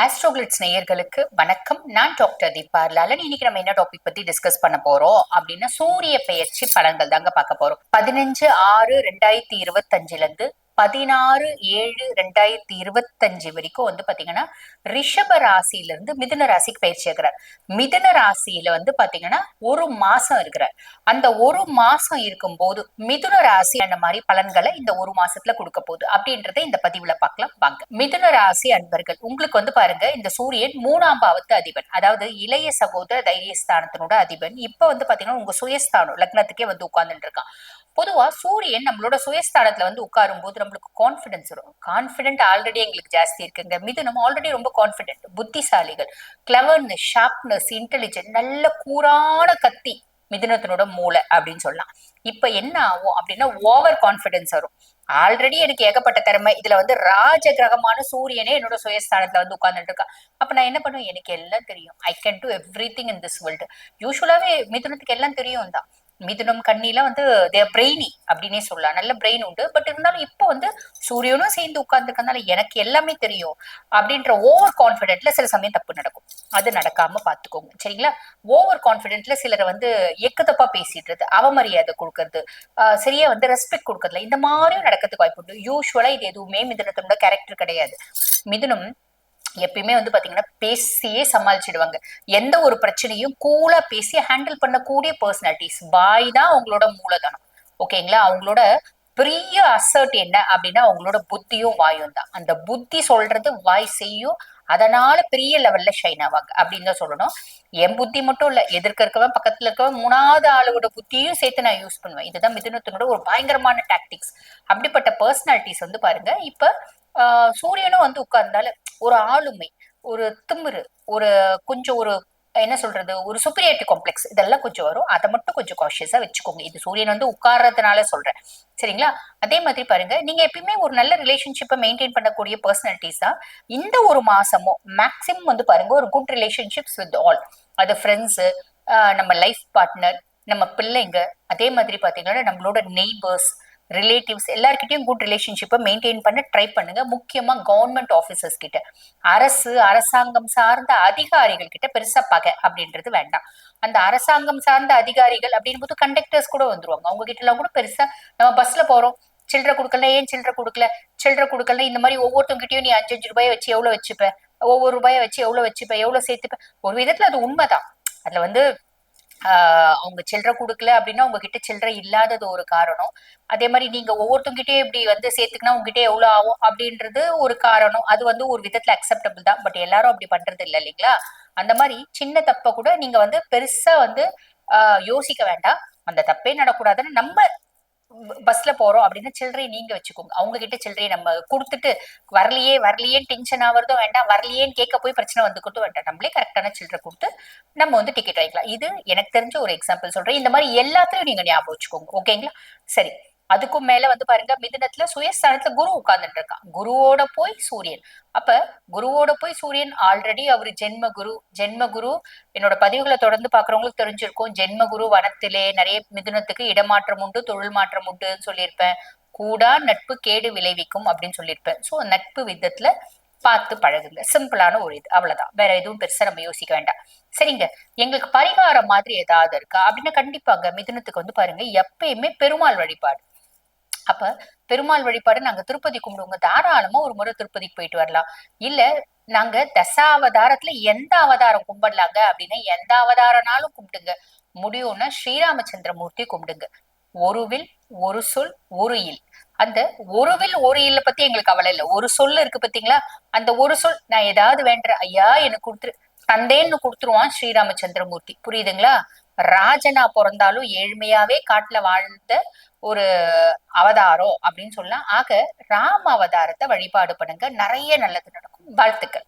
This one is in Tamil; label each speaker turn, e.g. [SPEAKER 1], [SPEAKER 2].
[SPEAKER 1] ஆஸ்ட்ரோகிளிட்ஸ் நேயர்களுக்கு வணக்கம். நான் டாக்டர் தீபா லாலன் இன்னைக்கு நம்ம என்ன டாபிக் பத்தி டிஸ்கஸ் பண்ண போறோம் அப்படின்னா சூரிய பெயர்ச்சி பலன்கள் தாங்க பார்க்க போறோம். பதினஞ்சு ஆறு ரெண்டாயிரத்தி இருபத்தஞ்சுல இருந்து பதினாறு ஏழு ரெண்டாயிரத்தி இருபத்தஞ்சு வரைக்கும் வந்து பாத்தீங்கன்னா ரிஷப ராசியில இருந்து மிதுன ராசிக்கு பயிற்சி ஆகிறார் மிதுன ராசியில வந்து பாத்தீங்கன்னா ஒரு மாசம் இருக்கிறார். அந்த ஒரு மாசம் இருக்கும் போது மிதுன ராசி அந்த மாதிரி பலன்களை இந்த ஒரு மாசத்துல கொடுக்க போகுது. அப்படின்றத இந்த பதிவுல பார்க்கலாம். வாங்க. மிதுன ராசி அன்பர்கள் உங்களுக்கு வந்து பாருங்க இந்த சூரியன் மூணாம் பாவத்து அதிபன் அதாவது இளைய சகோதர தைரியஸ்தானத்தினோட அதிபன். இப்ப வந்து பாத்தீங்கன்னா உங்க சுயஸ்தானம் லக்னத்துக்கே வந்து உட்கார்ந்துட்டு இருக்கான். பொதுவா சூரியன் நம்மளோட சுயஸ்தானத்துல வந்து உட்காரும் போது நம்மளுக்கு கான்பிடன்ஸ் வரும். கான்பிடென்ட் ஆல்ரெடி எங்களுக்கு ஜாஸ்தி இருக்குங்க. மிது நம்ம ஆல்ரெடி ரொம்ப கான்பிடென்ட் புத்திசாலிகள் கிளவர்னஸ் ஷார்ப்னஸ் இன்டெலிஜென்ட் நல்ல கூரான கத்தி மிதுனத்தினோட மூளை அப்படின்னு சொல்லலாம். இப்ப என்ன ஆகும் அப்படின்னா ஓவர் கான்பிடன்ஸ் வரும். ஆல்ரெடி எனக்கு ஏகப்பட்ட திறமை. இதுல வந்து ராஜ கிரகமான சூரியனே என்னோட சுயஸ்தானத்துல வந்து உட்கார்ந்துட்டு இருக்கா. அப்ப நான் என்ன பண்ணுவேன்? எனக்கு எல்லாம் தெரியும். I can do everything in this world யூஸ்வலாவே மிதுனத்துக்கு எல்லாம் தெரியும் தான் மிதுனம் கண்ணில வந்து தேர் பிரெய்னி அப்படின்னே சொல்லலாம். நல்ல பிரெயின் உண்டு. பட் இருந்தாலும் இப்போ வந்து சூரியனும் சேர்ந்து உட்கார்ந்துருக்கனால எனக்கு எல்லாமே தெரியும் அப்படின்ற ஓவர் கான்பிடென்ட்ல சில சமயம் தப்பு நடக்கும். அது நடக்காம பாத்துக்கோங்க. சரிங்களா? ஓவர் கான்பிடென்ட்ல சிலரை வந்து எக்கத்தப்பா பேசிடுறது அவமரியாதை கொடுக்கறது சரியா வந்து ரெஸ்பெக்ட் கொடுக்கறதுல இந்த மாதிரியும் நடக்கிறதுக்கு வாய்ப்பு உண்டு யூஸ்வலா இது எதுவுமே மிதுனத்தோட கேரக்டர் கிடையாது. மிதுனம் எப்பயுமே வந்து பாத்தீங்கன்னா பேசியே சமாளிச்சிடுவாங்க. எந்த ஒரு பிரச்சனையும் கூலா பேசி ஹேண்டில் பண்ணக்கூடிய பர்சனாலிட்டிஸ் பாய் தான் அவங்களோட மூலதனம். ஓகேங்களா? அவங்களோட பெரிய அசர்ட் என்ன அப்படின்னா அவங்களோட புத்தியும் வாயும் தான். அந்த புத்தி சொல்றது வாய் செய்யும். அதனால பெரிய லெவல்ல ஷைன் ஆவாங்க. அப்படின்னு தான் சொல்லணும். என் புத்தி மட்டும் இல்ல எதிர்க்க இருக்கவன் பக்கத்துல இருக்கவன் மூணாவது ஆளோட புத்தியும் சேர்த்து நான் யூஸ் பண்ணுவேன். இதுதான் மிதுனத்தினோட ஒரு பயங்கரமான டாக்டிக்ஸ் அப்படிப்பட்ட பர்சனாலிட்டிஸ் வந்து பாருங்க இப்ப சூரியனும் வந்து உட்கார்ந்தால ஒரு ஆளுமை ஒரு திமிரு ஒரு கொஞ்சம் ஒரு என்ன சொல்றது ஒரு சுப்பீரியாரிட்டி காம்ப்ளெக்ஸ் இதெல்லாம் கொஞ்சம் வரும். அதை மட்டும் கொஞ்சம் காஷியஸா வச்சுக்கோங்க. இது சூரியன் வந்து உட்கார்றதுனால சொல்றேன். சரிங்களா? அதே மாதிரி பாருங்க நீங்க எப்பயுமே ஒரு நல்ல ரிலேஷன்ஷிப்பை மெயின்டைன் பண்ணக்கூடிய பர்சனாலிட்டிஸ் தான் இந்த ஒரு மாசமும் மேக்சிமம் வந்து பாருங்க ஒரு குட் ரிலேஷன்ஷிப்ஸ் வித் ஆல் அது ஃப்ரெண்ட்ஸு நம்ம லைஃப் பார்ட்னர் நம்ம பிள்ளைங்க அதே மாதிரி பாத்தீங்கன்னா நம்மளோட நெய்பர்ஸ் ரிலேட்டிவ்ஸ் எல்லாருக்கிட்டையும் குட் ரிலேஷன்ஷிப்பை மெயின்டைன் பண்ண ட்ரை பண்ணுங்க. முக்கியமா கவர்மெண்ட் ஆஃபீஸர்ஸ் கிட்ட. அரசு அரசாங்கம் சார்ந்த அதிகாரிகள் கிட்ட பெருசா பகை அப்படின்றது வேண்டாம். அந்த அரசாங்கம் சார்ந்த அதிகாரிகள் அப்படின்னு போது கண்டக்டர்ஸ் கூட வந்துருவாங்க. அவங்க கிட்ட எல்லாம் கூட பெருசா நம்ம பஸ்ல போறோம். சில்லற கொடுக்கல ஏன் சில்லற கொடுக்கல? சில்லற கொடுக்கல இந்த மாதிரி ஒவ்வொருத்தவங்கிட்டயும் நீ அஞ்சு அஞ்சு ரூபாயை வச்சு எவ்வளவு வச்சுப்ப? ஒவ்வொரு ரூபாயை வச்சு எவ்வளவு வச்சுப்ப? எவ்வளவு சேர்த்துப்ப? ஒரு விதத்துல அது உண்மைதான். அதுல வந்து அவங்க சில்லறை கொடுக்கல அப்படின்னா உங்ககிட்ட சில்லறை இல்லாதது ஒரு காரணம். அதே மாதிரி நீங்க ஒவ்வொருத்தங்கிட்டே இப்படி வந்து சேர்த்துக்கினா உங்ககிட்ட எவ்வளவு ஆகும் அப்படின்றது ஒரு காரணம். அது வந்து ஒரு விதத்துல அக்செப்டபிள் தான். பட் எல்லாரும் அப்படி பண்றது இல்லை இல்லைங்களா? அந்த மாதிரி சின்ன தப்ப கூட நீங்க வந்து பெருசா வந்து ஆஹ் யோசிக்க வேண்டாம். அந்த தப்பே நடக்கூடாதுன்னு நம்ம பஸ்ல போறோம் அப்படின்னா சில்லறையை நீங்க வச்சுக்கோங்க. அவங்க கிட்ட சில்லறையை நம்ம கொடுத்துட்டு வரலையே வரலையே டென்ஷன் ஆகிறதும் வேண்டாம் வரலையேன்னு கேட்க போய் பிரச்சனை வந்துக்கிட்டும் வேண்டாம் நம்மளே கரெக்டான சில்லறை கொடுத்து நம்ம வந்து டிக்கெட் வாங்கிக்கலாம். இது எனக்கு தெரிஞ்ச ஒரு எக்ஸாம்பிள் சொல்றேன். இந்த மாதிரி எல்லாத்துலயும் நீங்க ஞாபகம் வச்சுக்கோங்க. ஓகேங்களா சரி. அதுக்கும் மேல வந்து பாருங்க மிதுனத்துல சுயஸ்தானத்துல குரு உட்கார்ந்துட்டு இருக்கான் குருவோட போய் சூரியன். அப்ப குருவோட போய் சூரியன் ஆல்ரெடி அவர் ஜென்ம குரு ஜென்ம குரு என்னோட பதிவுகளை தொடர்ந்து பாக்குறவங்களுக்கு தெரிஞ்சிருக்கும். ஜென்ம குரு வனத்திலே நிறைய மிதுனத்துக்கு இடமாற்றம் உண்டு தொழில் மாற்றம் உண்டுன்னு சொல்லியிருப்பேன். கூடா நட்பு கேடு விளைவிக்கும் அப்படின்னு சொல்லியிருப்பேன். சோ நட்பு விதத்துல பார்த்து பழகுங்க. சிம்பிளான ஒரு இது. அவ்வளவுதான். வேற எதுவும் பெருசா நம்ம யோசிக்க வேண்டாம். சரிங்க. எங்களுக்கு பரிகாரம் மாதிரி ஏதாவது இருக்கா? அப்படின்னா கண்டிப்பாங்க. மிதுனத்துக்கு வந்து பாருங்க எப்பயுமே பெருமாள் வழிபாடு. அப்ப பெருமாள் வழிபாடு நாங்க திருப்பதி கும்பிடுவோங்க தாராளமா ஒரு முறை திருப்பதிக்கு போயிட்டு வரலாம். இல்ல நாங்க தசாவதாரத்துல எந்த அவதாரம் கும்பிடலாங்க அப்படின்னா எந்த அவதாரனாலும் கும்பிடுங்க. முடியும்னா ஸ்ரீராமச்சந்திரமூர்த்தி கும்பிடுங்க. ஒருவில் ஒரு சொல் ஒரு இல். அந்த ஒருவில் ஒரு இல்ல பத்தி எங்களுக்கு கவலை இல்லை. ஒரு சொல் இருக்கு பாத்தீங்களா? அந்த ஒரு சொல் நான் ஏதாவது வேண்டுறேன் ஐயா எனக்கு கொடுத்துரு. தந்தேன்னு கொடுத்துருவான் ஸ்ரீராமச்சந்திரமூர்த்தி. புரியுதுங்களா? ராஜனா பிறந்தாலும் ஏழ்மையாவே காட்டுல வாழ்ந்த ஒரு அவதாரம் அப்படின்னு சொல்லலாம். ஆக ராம அவதாரத்தை வழிபாடு பண்ணுங்க. நிறைய நல்லது நடக்கும். வாழ்த்துக்கள்.